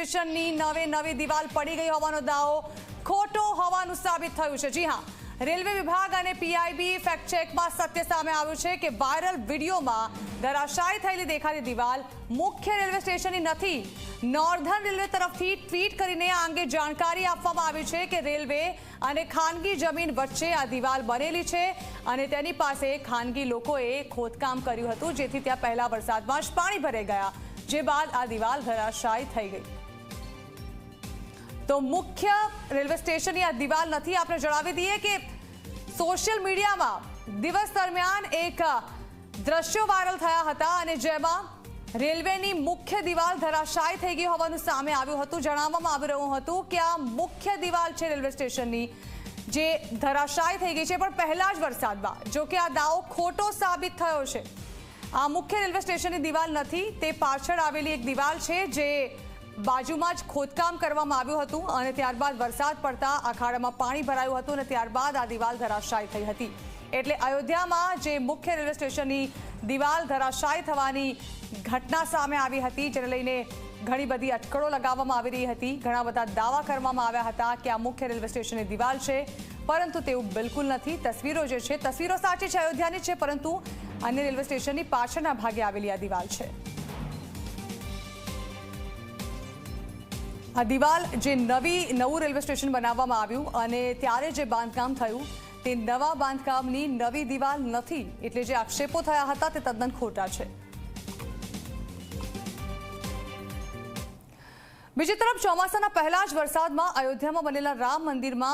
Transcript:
સ્ટેશનની નવે નવી દિવાલ પડી ગઈ હોવાનો દાવો ખોટો હોવાનું સાબિત થયું છે. જી હા, રેલવે વિભાગ અને પીઆઈબી ફેક્ટ ચેકમાં સત્ય સામે આવ્યું છે કે વાયરલ વિડીયોમાં ધરાશાયી થયેલી દેખાતી દિવાલ મુખ્ય રેલવે સ્ટેશનની નથી, નોર્ધન રેલવે તરફથી ટ્વીટ કરીને આ અંગે જાણકારી આપવામાં આવી છે કે રેલવે અને ખાનગી જમીન વચ્ચે આ દિવાલ બનેલી છે અને તેની પાસે ખાનગી લોકોએ ખોદકામ કર્યું હતું, જેથી ત્યાં પહેલા વરસાદમાં જ પાણી ભરાઈ ગયા, જે બાદ આ દિવાલ ધરાશાયી થઈ ગઈ. તો મુખ્ય રેલવે સ્ટેશનની આ દિવાલ નથી. આપણે જણાવી દઈએ કે સોશિયલ મીડિયામાં દિવસ દરમિયાન એક દ્રશ્યો વાયરલ થયા હતા અને જેમાં રેલવેની મુખ્ય દિવાલ ધરાશાયી થઈ ગઈ હોવાનું સામે આવ્યું હતું. જણાવવામાં આવી રહ્યું હતું કે આ મુખ્ય દિવાલ છે રેલવે સ્ટેશનની, જે ધરાશાયી થઈ ગઈ છે. પણ પહેલા જ વરસાદમાં, જો કે આ દાવો ખોટો સાબિત થયો છે. આ મુખ્ય રેલવે સ્ટેશનની દિવાલ નથી, તે પાછળ આવેલી એક દિવાલ છે, જે બાજુમાં જ ખોદકામ કરવામાં આવ્યું હતું અને ત્યારબાદ વરસાદ પડતા અખાડામાં પાણી ભરાયું હતું અને ત્યારબાદ આ દિવાલ ધરાશાયી થઈ હતી. એટલે અયોધ્યામાં જે મુખ્ય રેલવે સ્ટેશનની દિવાલ ધરાશાયી થવાની ઘટના સામે આવી હતી, જેને લઈને ઘણી બધી અટકળો લગાવવામાં આવી રહી હતી. ઘણા બધા દાવા કરવામાં આવ્યા હતા કે આ મુખ્ય રેલવે સ્ટેશનની દિવાલ છે, પરંતુ તેવું બિલકુલ નથી. તસવીરો જે છે, તસવીરો સાચી છે, અયોધ્યાની છે, પરંતુ અન્ય રેલવે સ્ટેશનની પાછળના ભાગે આવેલી આ દિવાલ છે. દિવાલ જે નવી, નવું રેલવે સ્ટેશન બનાવવામાં આવ્યું અને ત્યારે જે બાંધકામ થયું, તે નવા બાંધકામની નવી દિવાલ નથી એટલે જે આક્ષેપો થયા હતા તે તદ્દન ખોટા છે. બીજી તરફ ચોમાસાના પહેલા જ વરસાદમાં અયોધ્યામાં બનેલા રામ મંદિરમાં